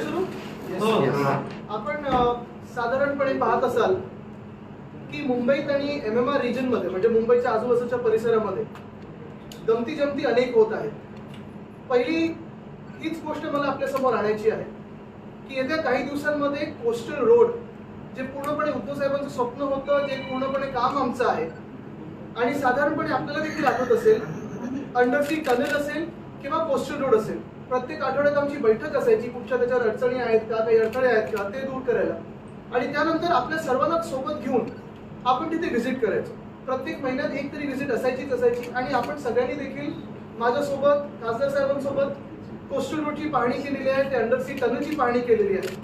सुरू? आपण साधारणपणे पाहत असाल की मुंबईत आणि एम एम आर रिजनमध्ये म्हणजे मुंबईच्या आजूबाजूच्या परिसरामध्ये गमती जमती अनेक होत आहेत. पहिली हीच गोष्ट मला आपल्यासमोर आणायची आहे की येत्या काही दिवसांमध्ये कोस्टल रोड जे पूर्णपणे उद्धव साहेबांचं स्वप्न होतं जे पूर्णपणे काम आमचं आहे आणि साधारणपणे आपल्याला देखील आठवत असेल अंडरसी टनेल असेल किंवा कोस्टल रोड असेल. प्रत्येक आठवड्यात आमची बैठक असायची कुठच्या त्याच्यावर अडचणी आहेत का काही अडथळे आहेत का ते दूर करायला. आणि त्यानंतर आपल्या सर्वांना सोबत घेऊन आपण तिथे व्हिजिट करायचो. प्रत्येक महिन्यात एक तरी व्हिजिट असायचीच असायची. आणि आपण सगळ्यांनी देखील माझ्यासोबत खासदार साहेबांसोबत कोस्टल रोडची पाहणी केलेली आहे ते अंडरसी टनलची पाहणी केलेली आहे.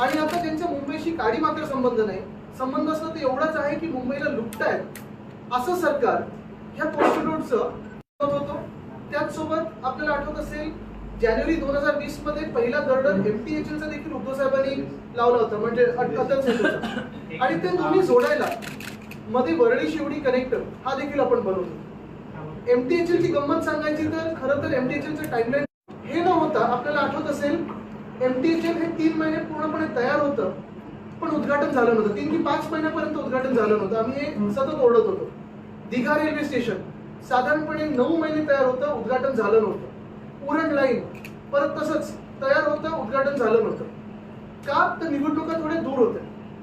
आणि आता त्यांच्या मुंबईशी काडी मात्र संबंध नाही. संबंध असला तर एवढाच आहे की मुंबईला लुटतायत. असं सरकार ह्या कोस्टल रोडचं होतं होतो. त्याचसोबत आपल्याला आठवत असेल जानेवारी दोन हजार वीसमध्ये पहिला गर्डन एमटीएचएलचा देखील उद्धव साहेबांनी लावला होता म्हणजे अट- आणि ते दोन्ही जोडायला मध्ये वरळी शिवडी कनेक्टर हा देखील आपण बनवतो. एमटीएचएल ची गंमत सांगायची तर खरं तर एमटीएचएलचं टाइमलाईन हे न होता आपल्याला आठवत असेल एमटीएचएल हे तीन महिने पूर्णपणे तयार होतं पण उद्घाटन झालं नव्हतं. तीन की पाच महिन्यापर्यंत उद्घाटन झालं नव्हतं. आम्ही हे सतत ओरडत होतो. दिघा रेल्वे स्टेशन साधारणपणे नऊ महिने तयार होतं उद्घाटन झालं नव्हतं. उरण लाईन परत तसंच तयार होतं उद्घाटन झालं नव्हतं. का? तर निवडणुका थोडे दूर होते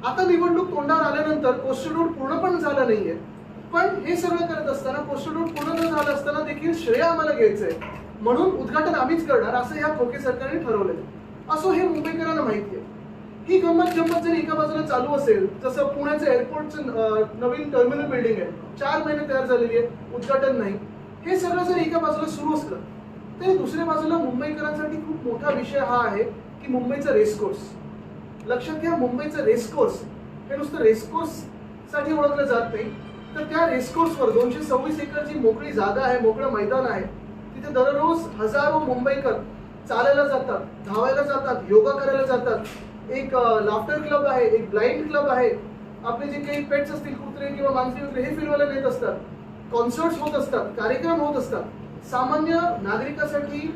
आता निवडणूक तोंडावर आल्यानंतर कोस्टल रोड पूर्ण पण झाला नाहीये. पण हे सगळं करत असताना कोस्टल रोड पूर्ण न झालं असताना देखील श्रेय आम्हाला घ्यायचंय. म्हणून उद्घाटन आम्हीच करणार असं या खोके सरकारने ठरवलंय. असो हे मुंबईकरांना माहिती आहे. ही गंमत जम्मत जर एका बाजूला चालू असेल जसं पुण्याचं एअरपोर्टचं नवीन टर्मिनल बिल्डिंग आहे चार महिने तयार झालेली आहे उद्घाटन नाही. हे सगळं जर एका बाजूला सुरू असलं तरी दुसऱ्या बाजूला मुंबईकरांसाठी खूप मोठा विषय हा आहे की मुंबईचा रेसकोर्स लक्षात घ्या मुंबईचा रेसकोर्स हे नुसतं रेसकोर्ससाठी ओळखलं जात नाही. तर त्या रेसकोर्सवर दोनशे सव्वीस एकरची मोकळी जागा आहे मोकळं मैदान आहे तिथे दररोज हजारो मुंबईकर चालायला जातात धावायला जातात योगा करायला जातात. एक लाफ्टर क्लब आहे एक ब्लाइंड क्लब आहे. आपले जे काही पेट्स असतील कुत्रे किंवा माणसे वगैरे हे फिरवायला नेत असतात. कॉन्सर्ट्स होत असतात कार्यक्रम होत असतात. सामान्य नागरिकासाठी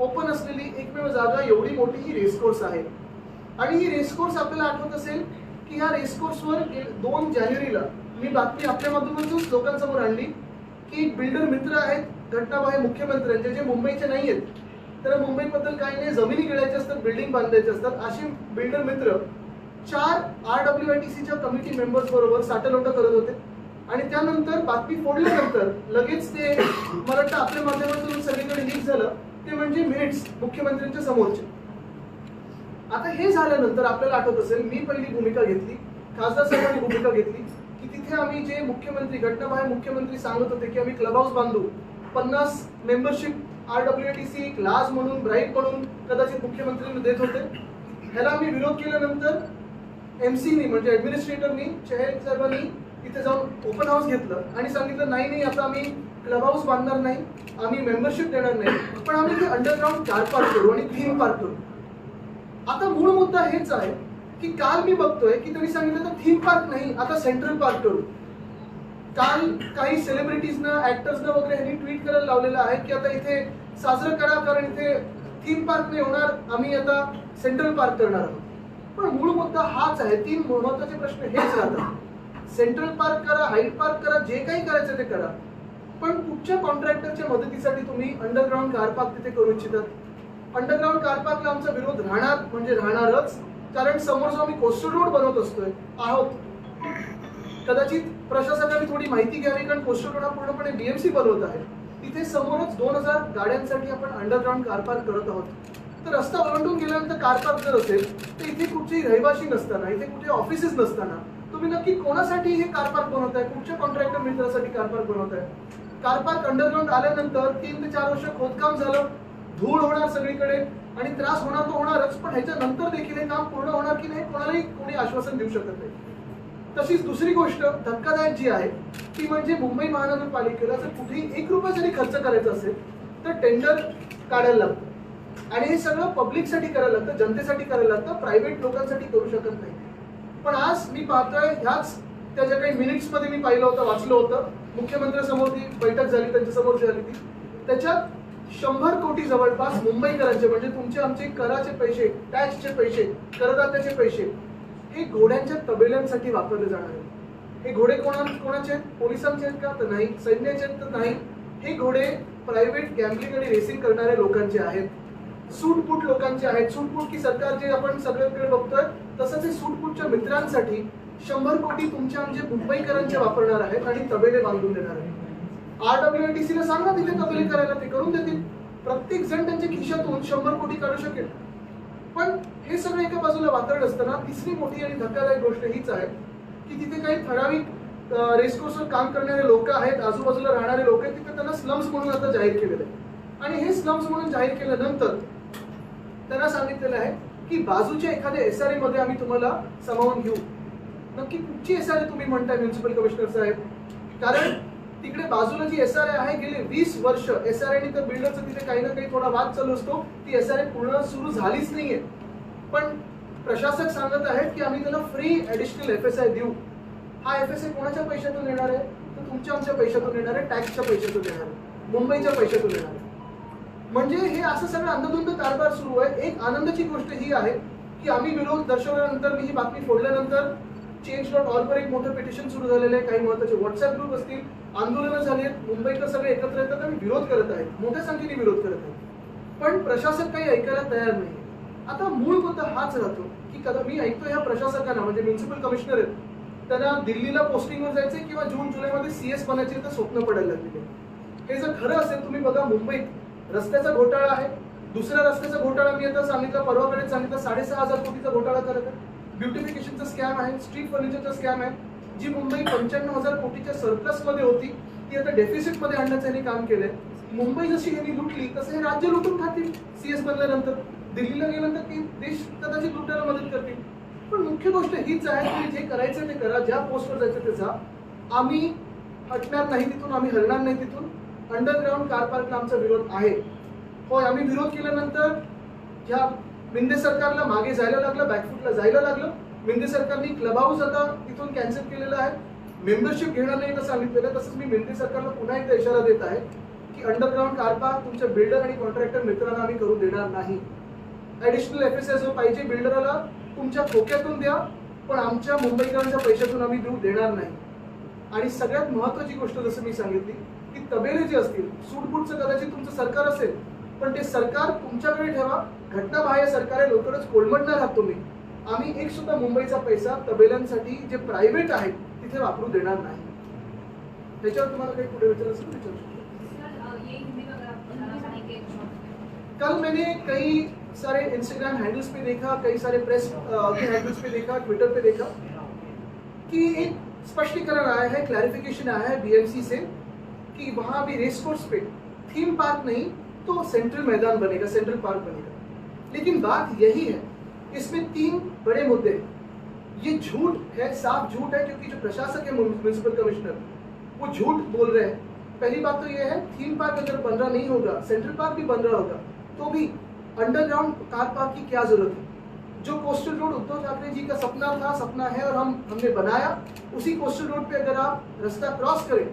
ओपन असलेली एकमेव जागा एवढी मोठी ही रेसकोर्स आहे. आणि ही रेसकोर्स आपल्याला आठवत असेल की ह्या रेसकोर्सवर दोन जानेवारीला मी बातमी आपल्या माध्यमातूनच लोकांसमोर आणली की एक बिल्डर मित्र आहेत घटनाबाह्य मुख्यमंत्र्यांचे जे मुंबईचे नाही आहेत तर मुंबईबद्दल काही नाही जमिनी गिळायच्या असतात बिल्डिंग बांधायचे असतात. असे बिल्डर मित्र चार आर डब्ल्यू आय टी सीच्या कमिटी मेंबर्स बरोबर साठलोट करत होते. आणि त्यानंतर बातमी फोडल्यानंतर लगेच ते मला वाटतं आपल्या माध्यमातून सगळीकडे लीक झालं. ते म्हणजे मिनिट्स मुख्यमंत्र्यांच्या समोरचे. आता हे झाल्यानंतर आपल्याला आठवत असेल मी पहिली भूमिका घेतली खासदार साहेबांनी भूमिका घेतली की तिथे आम्ही जे मुख्यमंत्री घटनाबाहेर मुख्यमंत्री सांगत होते की आम्ही क्लब हाऊस बांधू पन्नास membership R W T C एक लाज म्हणून ब्राईट म्हणून कदाचित मुख्यमंत्र्यांना देत होते. ह्याला आम्ही विरोध केल्यानंतर एमसीनी म्हणजे ऍडमिनिस्ट्रेटरनी चेहर साहेबांनी तिथे जाऊन ओपन हाऊस घेतलं आणि सांगितलं नाही नाही आता आम्ही क्लब हाऊस बांधणार नाही आम्ही मेंबरशिप देणार नाही. पण आम्ही ते अंडरग्राऊंड कार पार्क करू आणि थीम पार्क करू. आता मूळ मुद्दा हेच आहे की काल मी बघतोय की त्यांनी सांगितलं तर थीम पार्क नाही आता सेंट्रल पार्क करू. काल काही सेलिब्रिटीजनं ऍक्टर्सनं वगैरे ह्यांनी ट्विट करायला लावलेलं आहे की आता इथे साजरं करा कारण इथे थीम पार्क नाही होणार आम्ही आता सेंट्रल पार्क करणार आहोत. पण मूळ मुद्दा हाच आहे तीन महत्त्वाचे प्रश्न हेच राहतात. सेंट्रल पार्क करा हाईट पार्क करा जे काही करायचं ते करा. पण कुठच्या कॉन्ट्रॅक्टरच्या मदतीसाठी तुम्ही अंडरग्राऊंड कार पार्क तिथे करू इच्छितात अंडरग्राऊंड कार पार्कला आमचा विरोध राहणार म्हणजे राहणारच. कारण समोर जो आम्ही कोस्टल रोड बनवत असतोय आहोत. कदाचित प्रशासनाने थोडी माहिती घ्यावी कारण कोस्टल रोड हा पूर्णपणे बीएमसी बनवत आहे. तिथे समोरच दोन हजार गाड्यांसाठी आपण अंडरग्राऊंड कार पार्क करत आहोत. तर रस्ता ओलांडून गेल्यानंतर कार पार्क जर असेल तर इथे कुठची रहिवाशी नसताना इथे कुठे ऑफिसेस नसताना तुम्ही नक्की कोणासाठी हे कार पार्क बनवताय? कुठच्या कॉन्ट्रॅक्टर मित्रासाठी कार पार्क बनवताय? कार पार्क अंडरग्राऊंड आल्यानंतर तीन ते चार वर्ष खोदकाम झालं धूळ होणार सगळीकडे आणि त्रास होणार तो होणारच पण ह्याच्या नंतर देखील हे काम पूर्ण होणार की नाही कोणालाही कोणी आश्वासन देऊ शकत नाही. तशीच दुसरी गोष्ट धक्कादायक जी आहे ती म्हणजे मुंबई महानगरपालिकेला जर कुठेही एक रुपया जरी खर्च करायचा असेल तर टेंडर काढायला लागतं. आणि हे सगळं पब्लिकसाठी करायला लागतं जनतेसाठी करायला लागतं प्रायव्हेट लोकांसाठी करू शकत नाही. पण आज मी पाहतोय ह्याच त्या ज्या काही मिनिट्समध्ये मी पाहिलं होतं वाचलं होतं. मुख्यमंत्र्यांसमोर ती बैठक झाली त्यांच्यासमोर झाली ती. त्याच्यात शंभर कोटी जवळपास मुंबईकरांचे म्हणजे तुमचे आमचे कराचे पैसे टॅक्सचे पैसे करदात्याचे पैसे हे घोड्यांच्या तबेल्यांसाठी वापरले जाणार आहेत. हे घोडे कोणा कोणाचे आहेत? पोलिसांचे आहेत का? तर नाही. सैन्याचे आहेत तर नाही. हे घोडे प्रायव्हेट गॅम्बलिंग आणि रेसिंग करणाऱ्या लोकांचे आहेत. सूटपूट लोकांचे आहेत. सूटपूट की सरकार जे आपण सगळ्यांकडे बघतोय तसंच हे सूटपूटच्या मित्रांसाठी शंभर कोटी तुमच्या म्हणजे मुंबईकरांचे वापरणार आहेत आणि तबेले बांधून देणार आहेत. आरडब्ल्यूआयटीसी ला सांगा तिथे तबेले करायला ते करून देतील. प्रत्येक जण त्यांच्या खिशातून शंभर कोटी काढू शकेल. पण हे सगळं एका बाजूला वातावरण असताना तिसरी मोठी आणि धक्कादायक गोष्ट हीच आहे की तिथे काही ठराविक रेसकोर्सवर काम करणारे लोक आहेत आजूबाजूला राहणारे लोक आहेत तिथे त्यांना स्लम्स म्हणून आता जाहीर केलेलं आहे. आणि हे स्लम्स म्हणून जाहीर केल्यानंतर त्यांना सांगितलेलं आहे की बाजूच्या एखाद्या एस आरमध्ये आम्ही तुम्हाला सामावून घेऊ. नक्की कुठची एस आर तुम्ही म्हणताय म्युन्सिपल कमिशनर साहेब? कारण तिकडे बाजूला जी एस आर आहे गेले वीस वर्ष. एस आर आणि त्या बिल्डरचं तिथे काही ना काही थोडा वाद चालू असतो. ती एस आर पूर्ण सुरू झालीच नाहीये. पण प्रशासक सांगत आहेत की आम्ही त्याला free additional F S I देऊ. हा एफ एस आय कोणाच्या पैशातून येणार आहे? तर तुमच्या आमच्या पैशातून येणार आहे टॅक्सच्या पैशातून येणार आहे मुंबईच्या पैशातून येणार आहे. म्हणजे हे असं सगळं अंधधुंद कारभार सुरू आहे. एक आनंदाची गोष्ट ही आहे की आम्ही विरोध दर्शवल्यानंतर मी ही बातमी फोडल्यानंतर चेंज डॉट ऑर्गवर एक मोठं पिटिशन सुरू झालेलं आहे. काही महत्त्वाचे व्हॉट्सअप ग्रुप असतील आंदोलनं झाली आहेत. मुंबईकर सगळे एकत्र येतात आणि विरोध करत आहेत. मोठ्या संख्येने विरोध करत आहेत. पण प्रशासक काही ऐकायला तयार नाही आता मूळ मुद्दा हाच राहतो की कदा मी ऐकतो ह्या प्रशासकांना म्हणजे म्युन्सिपल कमिशनर आहेत. त्यांना दिल्लीला पोस्टिंगवर जायचे किंवा जून जुलैमध्ये सीएस बनायचे तर स्वप्न पडायला लागलेले हे जर खरं असेल तुम्ही बघा मुंबईत रस्त्याचा घोटाळा आहे. दुसऱ्या रस्त्याचा घोटाळा मी आता सांगितलं परवाकडे सांगितलं साडेसहा हजार कोटीचा घोटाळा करत आहे. ब्युटिफिकेशनचा स्कॅम आहे स्ट्रीट फर्निचरचा स्कॅम आहे जी मुंबई पंच्याण्णव हजार कोटीच्या सरप्लसमध्ये होती ती आता डेफिसिटमध्ये आणण्याचं यांनी काम केलंय. मुंबई जशी यांनी लुटली तसं हे राज्य लुटून खातील सीएस बनल्यानंतर. दिल्लीला गेल्यानंतर ती देश कदाचित लुटायला मदत करतील. पण मुख्य गोष्ट हीच आहे की जे करायचं ते करा ज्या पोस्टवर जायचं ते जा. आम्ही हटणार नाही तिथून आम्ही हलणार नाही तिथून. अंडरग्राऊंड कार पार्कला आमचा विरोध आहे. होय आम्ही विरोध केल्यानंतर ज्या मिंदे सरकारला मागे जायला लागलं बॅकफूटला जायला लागलं. मिंदे सरकारने क्लब हाऊस आता तिथून कॅन्सल केलेलं आहे. मेंबरशिप घेणार नाही असं सांगितलेलं तसंच मी मिंदे सरकारला पुन्हा एकदा इशारा देत आहे की अंडरग्राऊंड कार पार्क तुमच्या बिल्डर आणि कॉन्ट्रॅक्टर मित्रांना आम्ही करू देणार नाही. ऍडिशनल एफ एस जो पाहिजे बिल्डरला तुमच्या खोक्यातून द्या पण आमच्या मुंबईकरांच्या पैशातून आम्ही देऊ देणार नाही. आणि सगळ्यात महत्वाची गोष्ट जसं मी सांगितली की तबेले जे असतील सूटबूटचं कदाचित तुमचं सरकार असेल पण ते सरकार तुमच्याकडे ठेवा. घटनाबाह्य सरकार लवकरच कोलमडणार आहात तुम्ही. आम्ही एक सुद्धा मुंबईचा पैसा तबेल्यांसाठी जे प्रायव्हेट आहेत तिथे वापरू देणार नाही. त्याच्यावर तुम्हाला काही पुढे विचार असेल विचारू शकता. कल मैंने कई सारे इंस्टाग्राम हैंडल्स पे देखा कई सारे प्रेस के हैंडल्स पे देखा ट्विटर पे देखा कि एक स्पष्टीकरण आया है क्लैरिफिकेशन आया है बीएमसी से कि वहाँ भी रेस कोर्स पे थीम पार्क नहीं तो सेंट्रल मैदान बनेगा सेंट्रल पार्क बनेगा। लेकिन बात यही है, इसमें तीन बड़े मुद्दे। ये झूठ है, साफ़ झूठ है, क्योंकि जो प्रशासक है म्यूनिसिपल कमिश्नर वो झूठ बोल रहे हैं। पहली बात तो ये है थीम पार्क अगर बन रहा नहीं होगा सेंट्रल पार्क भी बन रहा होगा तो भी अंडरग्राउंड कार पार्क की क्या ज़रूरत है? जो कोस्टल रोड उद्धव ठाकरे जी का सपना था, सपना है और हम, हमने बनाया, उसी कोस्टल रोड पे अगर आप रास्ता क्रॉस करें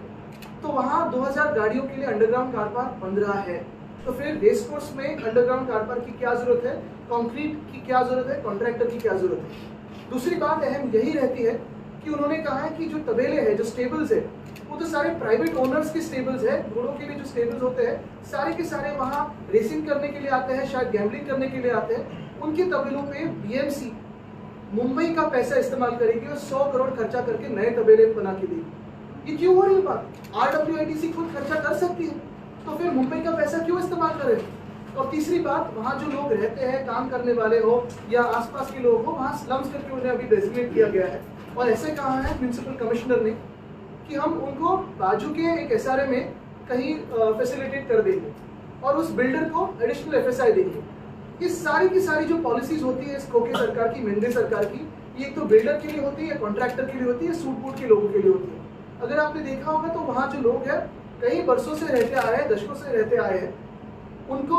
तो वहाँ 2000 गाड़ियों के लिए अंडरग्राउंड कार पार्क बन रहा है। तो फिर रेस कोर्स में अंडरग्राउंड कार पार्क की क्या ज़रूरत है? कंक्रीट की क्या ज़रूरत है? कॉन्ट्रैक्टर की क्या ज़रूरत है? दूसरी बात अहम यही रहती है कि उन्होंने कहा है कि जो तबेले हैं, जो स्टेबल्स है, वो तो सारे प्राइवेट ओनर्स के स्टेबल्स है, घोड़ों के लिए जो स्टेबल्स होते हैं, सारे के सारे वहाँ रेसिंग करने के लिए आते हैं, शायद गैम्बलिंग करने के लिए आते हैं। उनके तबेलों पे बीएमसी मुंबई का पैसा इस्तेमाल करेगी और सौ करोड़ खर्चा करके नए तबेले बना के देगी। ये क्यों हो रही है बात? आरडब्ल्यूआईटीसी खुद खर्चा कर सकती है। तो फिर मुंबई का पैसा क्यों इस्तेमाल करें? और तीसरी बात, वहाँ जो लोग रहते हैं, काम करने वाले हो, या आसपास के लोग हो, वहाँ स्लम्स करके उन्हें अभी डेजिग्नेट किया गया है। और ऐसे कहा है म्यूनसिपल कमिश्नर ने? कि हम उनको बाजू के एक एस में कहीं फैसिलिटेट कर देंगे और उस बिल्डर को एडिशनल एफएसआई देंगे। ये सारी की सारी जो पॉलिसीज़ होती है इस खोके सरकार की मिंदे सरकार की, ये एक तो बिल्डर के लिए होती है कॉन्ट्रैक्टर के लिए होती है सूट बूट के लोगों के लिए होती है। अगर आपने देखा होगा तो वहाँ जो लोग हैं कई वर्षों से रहते आए हैं, दशकों से रहते आए हैं, उनको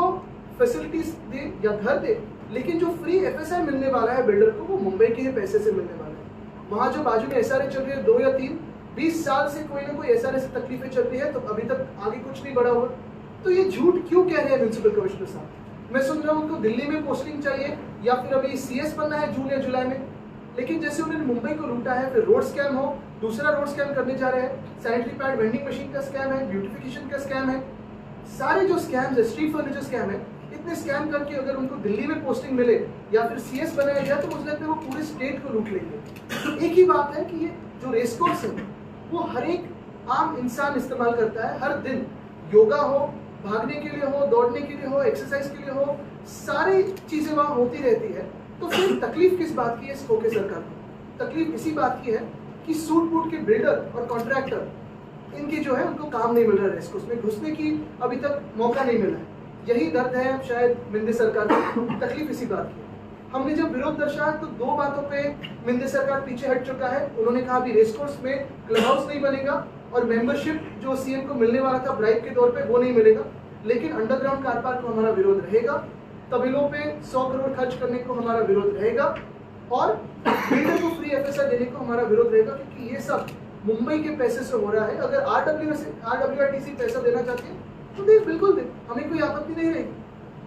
फैसिलिटीज़ दे या घर दे, लेकिन जो फ्री एफ़ मिलने वाला है बिल्डर को, वो मुंबई के पैसे से मिलने वाला है। वहाँ जो बाजू में एस चल रही है, दो या तीन, बीस साल से कोई ना कोई एस से तकलीफें चल रही है तो अभी तक आगे कुछ नहीं बढ़ा हुआ। तो ये झूठ क्यों कह रहे हैं म्यूनसिपल कमिश्नर साहब? मैं सुन रहा हूँ उनको दिल्ली में पोस्टिंग चाहिए, या फिर अभी सीएस बनना है जून या जुलाई में, लेकिन जैसे उन्होंने मुंबई को लूटा है, फिर रोड स्कैम हो दूसरा रोड स्कैम करने जा रहे हैं। सैनिटरी पैड वेंडिंग मशीन का स्कैम है ब्यूटिफिकेशन का स्कैम है। सारे जो स्कैम्स है स्ट्रीट फर्नीचर स्कैम है, इतने स्कैम करके अगर उनको दिल्ली में पोस्टिंग मिले या फिर सीएस बनाया जाए तो मुझे लगता है वो पूरे स्टेट को लूट लेंगे। एक ही बात है कि ये जो रेस कोर्स है, वो हर एक आम इंसान इस्तेमाल करता है, हर दिन। योगा हो, भागने के लिए हो, दौड़ने के लिए हो एक्सरसाइज के लिए हो, सारी चीज़ें वहाँ होती रहती है। तो फिर तकलीफ़ किस बात की है इस खोके सरकार को? तकलीफ़ इसी बात की है कि सूट बूट के बिल्डर और कॉन्ट्रैक्टर इनकी जो है उनको काम नहीं मिल रहा है रेस्कोस में घुसने की अभी तक मौका नहीं मिला है। यही दर्द है शायद मिंदे सरकार को। तकलीफ़ इसी बात की हमने जब विरोध दर्शाया तो दो बातों पे मिंदे सरकार पीछे हट चुका है। उन्होंने कहा अभी रेसकोर्स में क्लब हाउस नहीं बनेगा और मेंबरशिप जो सीएम को मिलने वाला था ब्राइब के तौर पे वो नहीं मिलेगा। लेकिन अंडरग्राउंड कार पार्क को हमारा विरोध रहेगा। तमिलों पे सौ करोड़ खर्च करने को हमारा विरोध रहेगा। और बिल्डर को फ्री एफ़ देने को हमारा विरोध रहेगा, क्योंकि ये सब मुंबई के पैसे से हो रहा है। अगर आरडब्ल्यू टी सी पैसा देना चाहते हैं तो दे बिल्कुल दे हमें कोई आपत्ति नहीं रहेगी।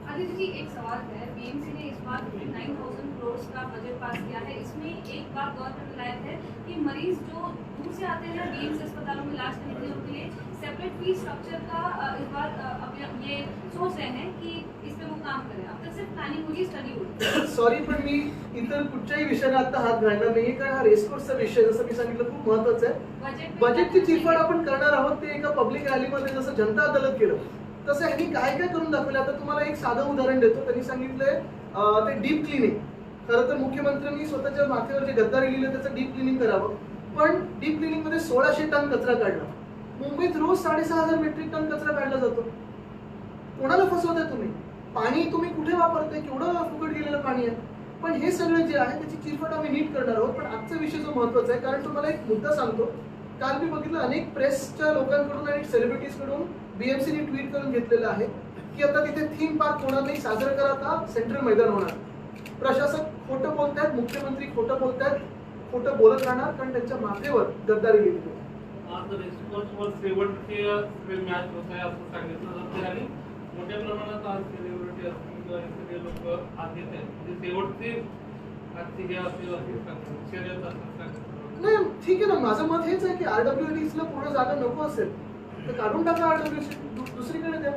आदित्य जी एक सवाल है। बीएमसी ने इस बार 9000 करोड़ का बजट पास किया है। इसमें एक बात गौर करने लायक है कि मरीज़ जो दूर से आते हैं बीएमसी अस्पतालों में इलाज करने के लिए उनके लिए सेपरेट फ़ी स्ट्रक्चर का इस बार अ, ये सोच रहे हैं कि इस पे वो काम करें। अब तक सिर्फ़ प्लानिंग होगी स्टडी होगी। सॉरी पण मी इतर कुठच्याही विषयाला आता हात घालणार नाहीये कारण हा रेसकोर्सचा विषय जसं मी सांगितलं खूप महत्वाचा आहे. बजेटची चिरफाड आपण करणार आहोत ते एका पब्लिक रॅलीमध्ये जसं जनता अदालत केलं. तसं ह्यांनी काय काय करून दाखवलं? आता तुम्हाला एक साधं उदाहरण देतो. त्यांनी सांगितलंय ते डीप क्लिनिंग. खरं तर मुख्यमंत्र्यांनी स्वतःच्या माथेवर जे गद्दारी लिहिलं त्याचं डीप क्लिनिंग करावं. पण डीप क्लिनिंगमध्ये सोळाशे टन कचरा काढला. मुंबईत रोज साडेसहा हजार मेट्रिक टन कचरा काढला जातो. कोणाला फसवताय तुम्ही? पाणी तुम्ही कुठे वापरताय? केवढं फुकट गेलेलं पाणी आहे? पण हे सगळं जे आहे त्याची चिरफट आम्ही नीट करणार आहोत. पण आजचा विषय जो महत्त्वाचा आहे कारण तुम्हाला एक मुद्दा सांगतो. काल मी बघितलं अनेक प्रेसच्या लोकांकडून आणि सेलिब्रिटीजकडून बीएमसीने ट्विट करून घेतलेलं आहे की आता तिथे थीम पार्क होणार नाही साजरं करा आता सेंट्रल मैदान होणार. प्रशासक खोटं बोलतायत मुख्यमंत्री खोटं बोलतायत खोटं बोलत राहणार कारण त्यांच्या माथेवर गद्दारी आणि मोठ्या प्रमाणात आज सेलिब्रिटी असतील किंवा हे लोक आज येत आहेत म्हणजे शेवटचे आजची हे असेल शर्यत नाही ठीक आहे ना. माझं मत हेच आहे की आरडब्ल्यू ला पूर्ण जागा नको असेल तर काढून टाका आरडब्ल्यू दुसरीकडे द्या.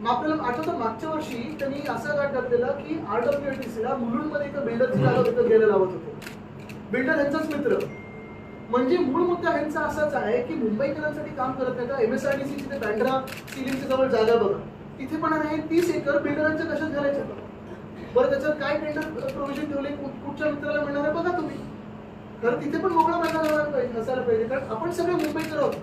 मग आपल्याला आठवतं मागच्या वर्षी त्यांनी असं गाठ घातलेला की आरडब्ल्यू ला मुलुंडमध्ये एका बिल्डरची जागा विकत घ्यायला लावत होते. बिल्डर ह्यांचाच मित्र. म्हणजे मूळ मुद्दा ह्यांचा असाच आहे की मुंबईकरांसाठी काम करत नाही का एम एस आर एमएसआरडीसी तिथे बँड्रा सिलिंगच्या जवळ जागा बघा. तिथे पण आहे तीस एकर बिल्डरांच्या कशात घालायच्या? बरं त्याच्यात काय टेंडर प्रोव्हिजन ठेवले? कुठच्या मित्राला मिळणार आहे बघा तुम्ही. तर तिथे पण मोकळा मैदान पाहिजे असायला पाहिजे. कारण आपण सगळे मुंबईकर आहोत.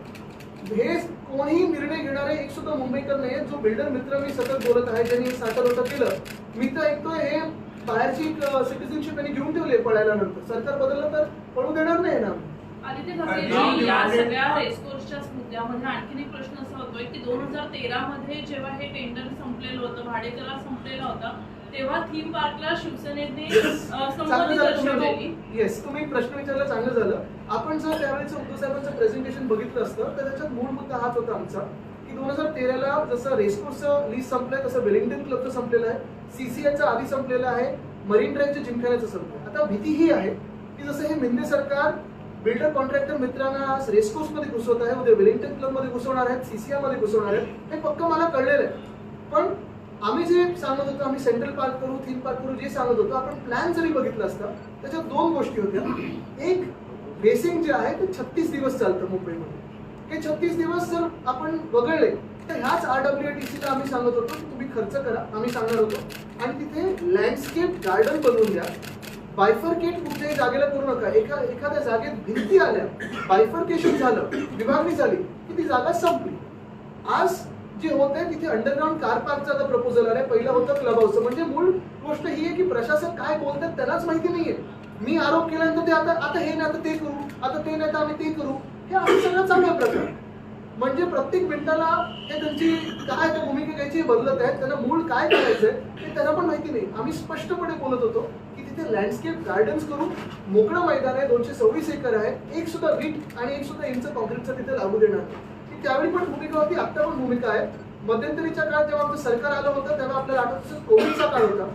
हे कोणीही निर्णय घेणारे एक सुद्धा मुंबईकर नाही जो बिल्डर मित्र मी सतत बोलत आहे ज्यांनी साठा लोटा केलं मी तर ऐकतोय हे बाहेरची सिटीजनशिप यांनी घेऊन ठेवली पळायला नंतर सरकार बदललं तर पळू देणार नाही ना? आदित्य या सगळ्या मुद्द्यामध्ये आणखीन एक प्रश्न असा होतोय की दोन हजार तेरा मध्ये जेव्हा हे टेंडर संपलेलं होतं भाडेकरार संपलेला होता तेव्हा थीम पार्कला शिवसेनेने संमती दर्शवलेली. येस तुम्ही प्रश्न विचारला चांगलं झालं. आपण जर त्यावेळेचं उद्धव साहेबांचं प्रेझेंटेशन बघितलं असतं तर त्याच्यात मूळ मुद्दा हाच होता आमचा की दोन हजार तेराला जसं रेसकोर्सचं लीज संपलंय तसं वेलिंग्टन क्लबचं संपलेलं आहे. सीसीआयचं आधी संपलेलं आहे. मरीन ड्राईव्हचं जिमखान्याचं संपलं. आता भीती ही आहे की जसं हे मिंदे सरकार बिल्डर कॉन्ट्रॅक्टर मित्रांना रेसकोर्समध्ये घुसवत आहे उद्या वेलिंग्टन क्लबमध्ये घुसवणार आहेत सीसीआयमध्ये घुसवणार आहेत हे पक्क मला कळलेलं आहे. पण आम्ही जे सांगत होतो आम्ही सेंट्रल पार्क करू थीम पार्क करू जे सांगत होतो आपण प्लॅन जरी बघितलं असतं त्याच्यात दोन गोष्टी होत्या. एक रेसिंग जे आहे ते छत्तीस दिवस चालतं मुंबईमध्ये. हे छत्तीस दिवस जर आपण वगळले तर ह्याच आर डब्ल्यू टी सीला आम्ही सांगत होतो की तुम्ही खर्च करा आम्ही सांगणार होतो. आणि तिथे लँडस्केप गार्डन बनवून द्या. बायफरकेट कुठल्याही जागेला करू नका. एका एखाद्या जागेत भिंती आल्या बायफरकेशन झालं विभागणी झाली की ती जागा संपली. आज जे होत आहे तिथे अंडरग्राऊंड कार पार्कचा आता प्रपोजल आलाय. पहिलं होतं क्लब हाऊस म्हणजे मूळ गोष्ट ही आहे की प्रशासन काय बोलतात त्यालाच माहिती नाहीये. मी आरोप केल्यानंतर ते आता आता हे नाही आता ते करू. आता ते नाही तर आम्ही ते करू. हे आम्ही सगळं चांगला प्रकार म्हणजे प्रत्येक मिनिटाला हे त्यांची काय त्या भूमिका घ्यायची बदलत आहेत. त्यांना मूळ काय करायचंय ते त्यांना पण माहिती नाही. आम्ही स्पष्टपणे बोलत होतो की तिथे लँडस्केप गार्डन्स करून मोकळं मैदान आहे. दोनशे सव्वीस एकर आहे. एक सुद्धा वीट आणि एक सुद्धा इंच कॉन्क्रीटचं तिथे लागू देणार नाही. त्यावेळी पण भूमिका होती आता पण भूमिका आहे. मध्यंतरीच्या काळात जेव्हा आमचं सरकार आलं होतं तेव्हा आपल्याला आठवत कोविडचा काळ होता.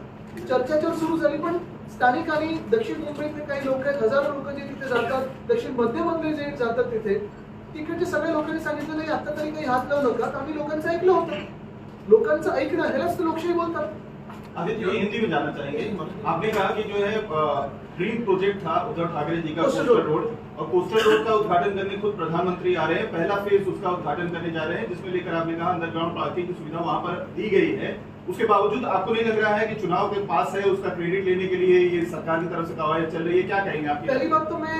चर्चा सुरू झाली पण स्थानिक आणि दक्षिण मुंबईतले काही लोक आहेत हजारो लोक जे तिथे जातात दक्षिण मध्यमधले जे जातात तिथे तिकडचे सगळ्या लोकांनी सांगितलं नाही आता तरी काही हात लावू नका. आम्ही लोकांचं ऐकलं होतं. लोकांचं ऐकणं ह्यालाच तर लोकशाही बोलतात. आदित्य जी हिंदी में जानना चाहेंगे। आपने कहा कि जो है ड्रीम प्रोजेक्ट था उद्धव ठाकरे जी का कोस्टल रोड। और कोस्टल रोड का उद्घाटन करने खुद प्रधानमंत्री आ रहे हैं। पहला फ़ेज़ उसका उद्घाटन करने जा रहे हैं जिसमें लेकर आपने कहा अंडरग्राउंड पार्किंग की सुविधा वहाँ पर दी गई है। उसके बावजूद आपको नहीं लग रहा है कि चुनाव के पास है उसका क्रेडिट लेने के लिए ये सरकार की तरफ़ से कवायद चल रही है? क्या कहेंगे आप? पहली बात तो मैं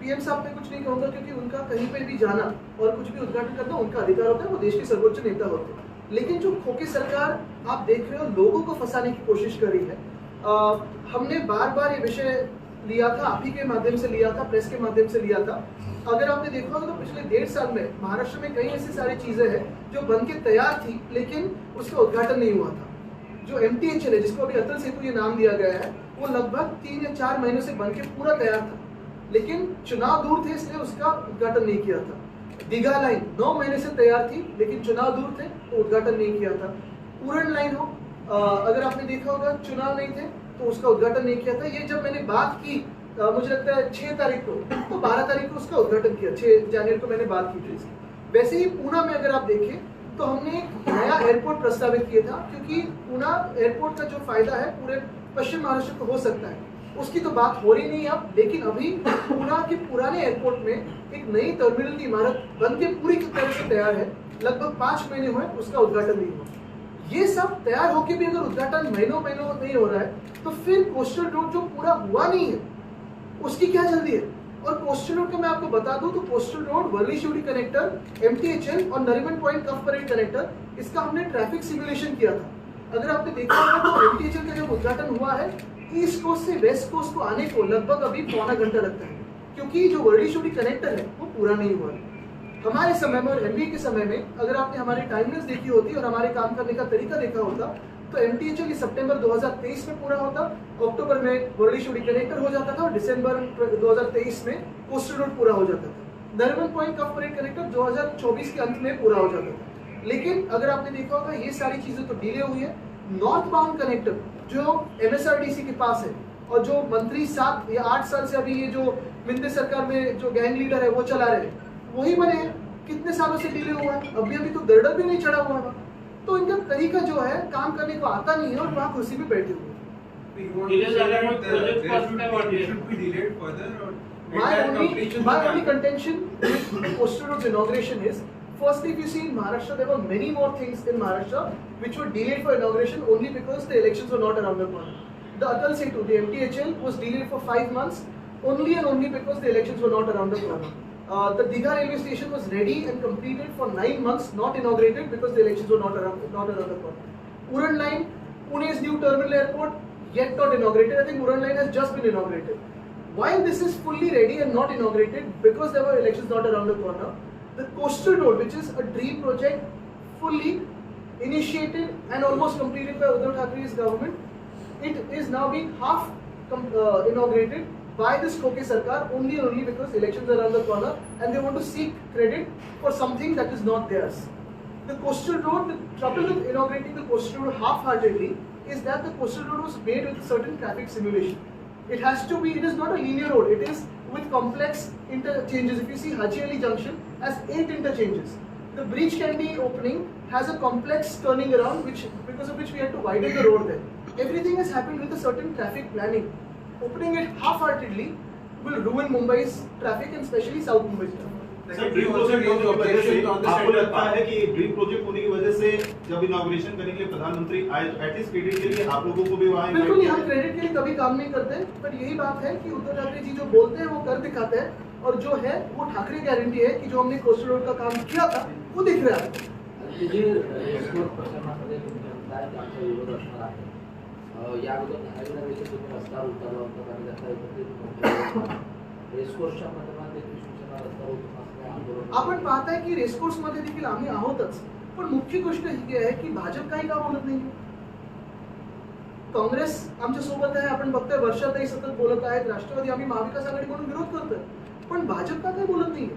पीएम साहब पे कुछ नहीं कहूँगा क्योंकि उनका कहीं पे भी जाना और कुछ भी उद्घाटन करना उनका अधिकार होता है वो देश के सर्वोच्च नेता होते हैं। लेकिन जो खोकी सरकार आप देख रहे हो लोगों को फंसाने की कोशिश कर रही है। अ, हमने बार बार ये विषय लिया था आप ही के माध्यम से लिया था प्रेस के माध्यम से लिया था। अगर आपने देखा होगा तो पिछले डेढ़ साल में महाराष्ट्र में कई ऐसी सारी चीज़ें हैं जो बन के तैयार थी लेकिन उसका उद्घाटन नहीं हुआ था। जो एम टी है जिसको अभी अटल सेतु ये नाम दिया गया है वो लगभग तीन या चार महीनों से बन के पूरा तैयार था। लेकिन चुनाव दूर थे इसलिए उसका उद्घाटन नहीं किया था। दीघा लाइन नौ महीने से तैयार थी लेकिन चुनाव दूर थे तो उद्घाटन नहीं किया था। पूरन लाइन हो अ, अगर आपने देखा होगा चुनाव नहीं थे तो उसका उद्घाटन नहीं किया था। ये जब मैंने बात की अ, मुझे लगता है छह तारीख को तो बारह तारीख को उसका उद्घाटन किया छह जनवरी को मैंने बात की थी इसकी। वैसे ही पूना में अगर आप देखें तो हमने एक नया एयरपोर्ट प्रस्तावित किया था क्योंकि पूना एयरपोर्ट का जो फ़ायदा है पूरे पश्चिम महाराष्ट्र को हो सकता है। उसकी तो बात हो रही नहीं अब, लेकिन अभी पूना के पुराने एयरपोर्ट में एक नई टर्मिनल की इमारत बन के पूरी तरह से तैयार है। लगभग पाँच महीने हुए उसका उद्घाटन नहीं हुआ। ये सब तैयार होके भी अगर उद्घाटन महीनों महीनों नहीं हो रहा है तो फिर कोस्टल रोड जो पूरा हुआ नहीं है, उसकी क्या जल्दी है? और कोस्टल रोड का मैं आपको बता दूँ तो coastal road Worli Shivdi connector MTHL और Nariman Point Cuff Parade connector इसका हमने ट्रैफ़िक सिमुलेशन किया था। अगर आपने देखा होगा तो एमटीएचएल का जब उद्घाटन हुआ है ईस्ट कोस्ट से वेस्ट कोस्ट को आने को लगभग अभी पौना घंटा लगता है, क्योंकि जो वर्ली शिवड़ी कनेक्टर है, वो पूरा नहीं हुआ हमारे समय में और एमबीए के समय में, अगर आपने हमारी टाइमलेस देखी होती और हमारे काम करने का तरीका देखा होता तो एम टी सितंबर 2023 में पूरा होता अक्टूबर में वर्ली शिवड़ी कनेक्टर हो जाता था और दिसंबर 2023 में कोस्टल रोड पूरा हो जाता था। Nariman Point Cuff Parade connector 2024 के अंत में पूरा हो जाता था। लेकिन अगर आपने देखा होगा, ये सारी चीज़ें तो डिले हुई है। नॉर्थ बाउंड कनेक्टर जो एमएसआरडीसी के पास है और जो मंत्री सात या आठ साल से अभी ये जो मिंदे सरकार में जो गैंग लीडर है वो चला रहे वही बने हैं। कितने सालों से डिले हुआ है? अभी अभी तो दरडर भी नहीं चढ़ा हुआ है। तो इनका तरीका जो है काम करने को आता नहीं है और वहाँ कुर्सी पे बैठे हुए My only, my only contention with Coastal Road's inauguration is, firstly, if you see in Maharashtra, there were many more things in Maharashtra which were delayed for inauguration only because the elections were not around the corner. The Atal Setu, the MTHL, was delayed for five months only and only because the elections were not around the corner. Uh, the Digha railway station was ready and completed for nine months, not inaugurated because the elections were not around, not around the corner. Uran line, Pune's new terminal airport, yet not inaugurated. I think Uran line has just been inaugurated. While this is fully ready and not inaugurated because there were elections not around the corner, the coastal road, which is a dream project, fully initiated and almost completed by Uddhav Thakere's government, it is now being half uh, inaugurated by this Koke Sarkar only and only because elections are around the corner and they want to seek credit for something that is not theirs. The coastal road, the trouble with inaugurating the coastal road half-heartedly is that the coastal road was made with a certain traffic simulation. It has to be, it is not a linear road, it is with complex interchanges. If you see Haji Ali Junction has eight interchanges. The breach can be opening has a complex turning around which because of which we had to widen the road there. Everything has happened with a certain traffic planning. Opening it half-heartedly will ruin Mumbai's traffic and especially South Mumbai's traffic. Sir dream project होने की वजह से आपको लगता है कि dream project होने की वजह से जब इनॉग्रेशन करने के लिए प्रधानमंत्री आए एटलीस्ट क्रेडिट के लिए आप लोगों को भी वहाँ बिल्कुल हम क्रेडिट के लिए कभी काम नहीं करते पर यही बात है कि उद्धव ठाकरे जी जो बोलते हैं वो कर दिखाते हैं और जो है वो ठाकरे गारंटी है कि जो हमने कोस्टल रोड का काम किया था वो दिख रहा है या अगोदर उतरला होता त्याचा एकत्रित रेसकोर्सच्या प्रकरणात देखील शिवसेना रस्त्यावर उतरून आंदोलन। आपण पाहताय की रेसकोर्स मध्ये देखील आम्ही आहोतच पण मुख्य गोष्ट ही आहे की भाजप काही का बोलत नाही? काँग्रेस आमच्या सोबत आहे आपण बघतोय वर्षातही सतत बोलत आहेत राष्ट्रवादी आम्ही महाविकास आघाडी म्हणून विरोध करतोय. पण भाजप का काही बोलत नाही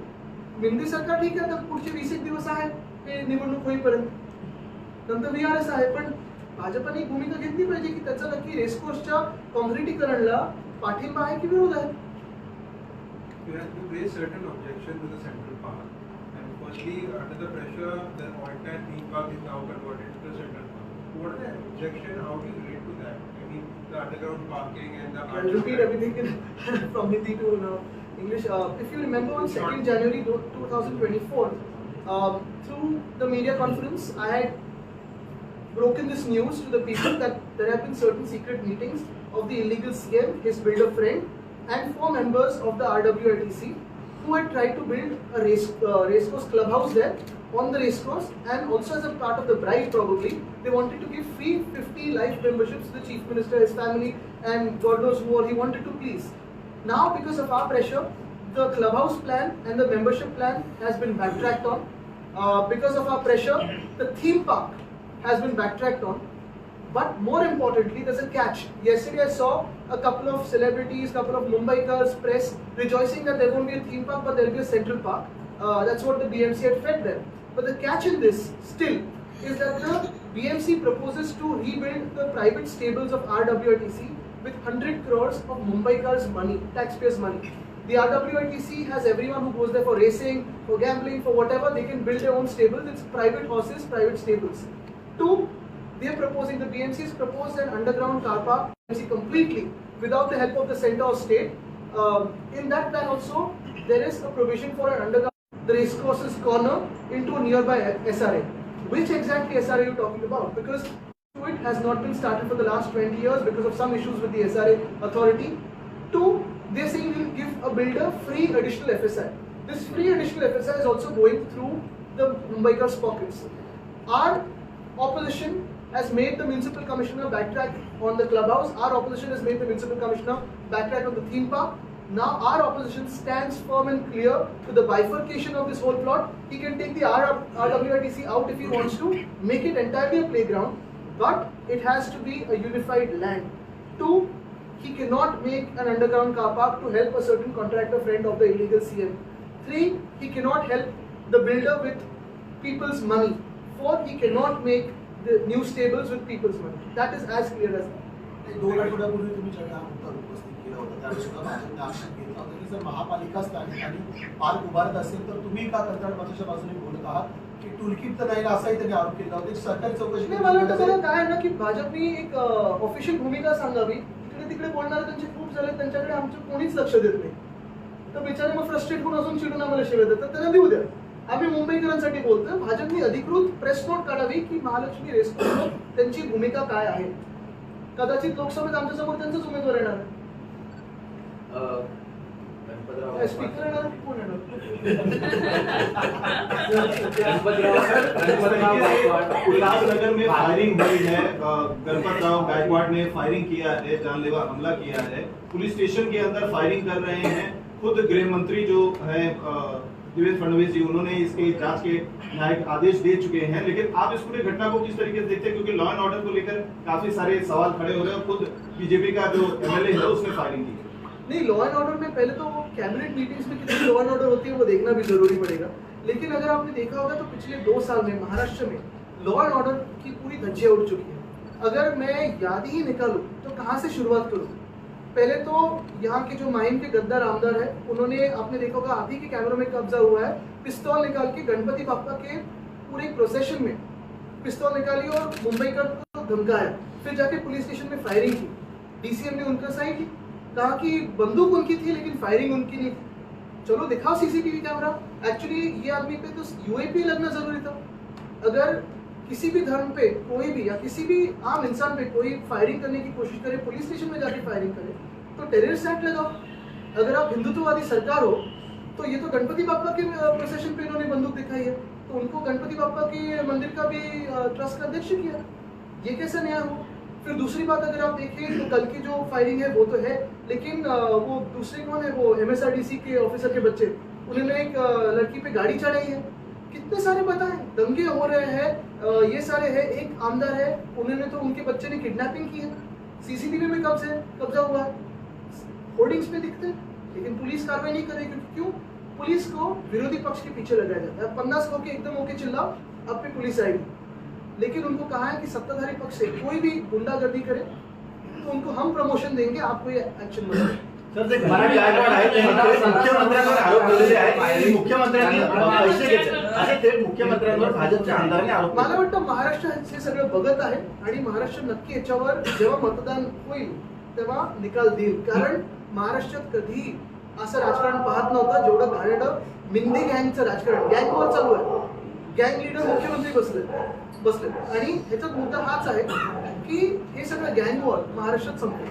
मिंदी सरकार ठीक आहे आता पुढचे वीस एक दिवस आहे हे निवडणूक होईपर्यंत नंतर व्ही आर एस आहे पण भाजपाने भूमिका घेतली पाहिजे की त्याचा नक्की रेसकोर्सच्या कॉन्क्रिटीकरणला पाठिंबा आहे की विरोध आहे You have to raise certain objection to the central park. And firstly, under the pressure, the entire theme park is now converted to the central park. What is the objection? How do you relate to that? I mean, the underground parking and the. I'll repeat everything in, from Hindi to now English. Uh, if you remember on 2nd January 2024, um, through the media conference, I had broken this news to the people that there have been certain secret meetings of the illegal CM, his builder friend, and four members of the RWITC who had tried to build a race uh, racecourse clubhouse there on the racecourse and also as a part of the bribe probably they wanted to give free 50 life memberships to the chief minister his family and god knows who all he wanted to please now because of our pressure the clubhouse plan and the membership plan has been backtracked on uh, because of our pressure the theme park has been backtracked on but more importantly, there's a catch. Yesterday I saw a couple of celebrities, a couple of Mumbaikars, press rejoicing that there won't be a theme park, but there'll be a central park. Uh, that's what the BMC had fed them. But the catch in this still is that the BMC proposes to rebuild the private stables of RWRTC with 100 crores of Mumbai Mumbaikars' money, taxpayers' money. The RWRTC has everyone who goes there for racing, for gambling, for whatever, they can build their own stables. It's private horses, private stables. Two, they are proposing, the BMC has proposed an underground car park completely without the help of the center or state. Um, in that plan also, there is a provision for an underground, the racecourses corner into a nearby SRA. Which exactly SRA are you talking about? Because it has not been started for the last 20 years because of some issues with the SRA authority. Two, they're saying we'll give a builder free additional FSI. This free additional FSI is also going through the Mumbaikars pockets. Our opposition has made the municipal commissioner backtrack on the clubhouse. Our opposition has made the municipal commissioner backtrack on the theme park. Now our opposition stands firm and clear to the bifurcation of this whole plot. He can take the RWRTC out if he wants to, make it entirely a playground, but it has to be a unified land. Two, he cannot make an underground car park to help a certain contractor friend of the illegal CM. Three, he cannot help the builder with people's money. Four, he cannot make the new stables with people's money. That is as clear as that. दोन आठवड्यापूर्वी तुम्ही ज्यावेळी हा मुद्दा उपस्थित केला होता त्यावेळी सुद्धा भाजपने आक्षेप घेतला होता की जर महापालिकाच त्या ठिकाणी पार्क उभारत असेल तर तुम्ही का कंत्राटबाजाच्या बाजूने बोलत आहात की टुलकीट तर नाही ना असाही त्यांनी आरोप केला होता. एक सरकारी चौकशी. नाही मला वाटतं काय आहे ना की भाजपनी एक ऑफिशियल भूमिका सांगावी. इकडे तिकडे बोलणारे त्यांचे खूप झाले त्यांच्याकडे आमचं कोणीच लक्ष देत नाही. तर बिचारे मग फ्रस्ट्रेट होऊन अजून चिडून आम्हाला शिवाय देतात. त्यांना देऊ द्या. आम्ही मुंबईकरांसाठी बोलतोय. भाजपने अधिकृत प्रेस नोट काढावी की महालक्ष्मी रेस्टॉरंट त्यांची भूमिका काय आहे. कदाचित लोकसभेत आमच्यासमोर त्यांचाच उमेदवार येणार आहे. उल्लासनगर में फायरिंग हुई है गणपत राव गायकवाड़ ने फायरिंग किया है, जानलेवा हमला किया है। पुलिस स्टेशन के अंदर फायरिंग कर रहे हैं। खुद गृह मंत्री जो है देवेंद्र फडणवीस जी, उन्होंने इसके जाँच के न्यायिक आदेश दे चुके हैं। लेकिन आप इस पूरी घटना को किस तरीके से देखते हैं? क्योंकि लॉ एंड ऑर्डर को लेकर काफ़ी सारे सवाल खड़े हो रहे हैं खुद बीजेपी का जो एमएलए है, उसने फायरिंग की। नहीं लॉ एंड ऑर्डर में पहले तो कैबिनेट मीटिंग्स में कितनी लॉ एंड ऑर्डर होती है, वो देखना भी ज़रूरी पड़ेगा। लेकिन अगर आपने देखा होगा तो पिछले दो साल में, महाराष्ट्र में लॉ एंड ऑर्डर की पूरी धज्जियाँ उड़ चुकी है। अगर मैं याद ही निकालूं तो कहाँ से शुरुआत करूँ? पहले तो यहाँ के जो माइम के गद्दार आमदार है, उन्होंने, आपने देखा होगा ही के कैमरों में कब्जा हुआ है, पिस्तौल निकाल के गणपति बापा के पूरे प्रोसेशन में पिस्तौल निकाली और मुंबई को धमकाया फिर जाके पुलिस स्टेशन में फायरिंग की। डीसीएम ने उनका साइन की कहा कि बंदूक उनकी थी, लेकिन फायरिंग उनकी नहीं थी। चलो दिखाओ सीसीटीवी कैमरा एक्चुअली ये आदमी पे तो यूएपी लगना ज़रूरी था। अगर किसी भी धर्म पे कोई भी या किसी भी आम इंसान पे कोई फायरिंग करने की कोशिश करे पुलिस स्टेशन में जाके फायरिंग करे तो टेररिस्ट एक्ट लगाओ। अगर आप हिंदुत्ववादी सरकार हो तो ये तो गणपति बापा के प्रोसेशन पे इन्होंने बंदूक दिखाई है। तो उनको गणपति बापा के मंदिर का भी ट्रस्ट का अध्यक्ष किया। ये कैसा न्याय हो? फिर दूसरी बात अगर आप देखें तो कल की जो फायरिंग है, वो तो है। लेकिन वो दूसरे कौन है? वो एमएसआरडीसी के ऑफिसर के बच्चे। उन्होंने एक लड़की पे गाड़ी चढ़ाई है। कितने सारे बताएँ? दंगे हो रहे हैं। ये सारे हैं। एक आमदार है। उन्होंने तो उनके बच्चे ने किडनैपिंग की है। सीसीटीवी में कब्जे कब्जा हुआ है। होर्डिंग्स पे दिखते हैं। लेकिन पुलिस कार्रवाई नहीं कर रही क्योंकि क्यों? पुलिस को विरोधी पक्ष के पीछे लगाया जाता है। पन्नास को के एकदम होके चिल्लाओ, अब पे पुलिस आएगी। लेकिन उनको कहा है कि सत्ताधारी पक्ष से कोई भी गुंडागर्दी करे। तो उनको हम प्रमोशन देंगे आप कोई एक्शन मुख्यमंत्र्यांवर आरोप केलेले आहेत. की मुख्यमंत्र्यांनी पैसे घेतले. असे थेट मुख्यमंत्र्यांवर भाजपच्या आमदारांनी आरोप मला. वाटतं महाराष्ट्र हे सगळं बघत आहे आणि महाराष्ट्र नक्की याच्यावर जेव्हा मतदान होईल तेव्हा निकाल देईल. कारण महाराष्ट्रात कधी असं राजकारण पाहत नव्हतं जेवढं घाणेरडं मिंदी गँगचं राजकारण गँग वॉर चालू आहे. गँग लीडर मुख्यमंत्री बसले बसले. आणि ह्याच्यात मुद्दा हाच आहे की हे सगळं गँग वॉर महाराष्ट्रात संपलं.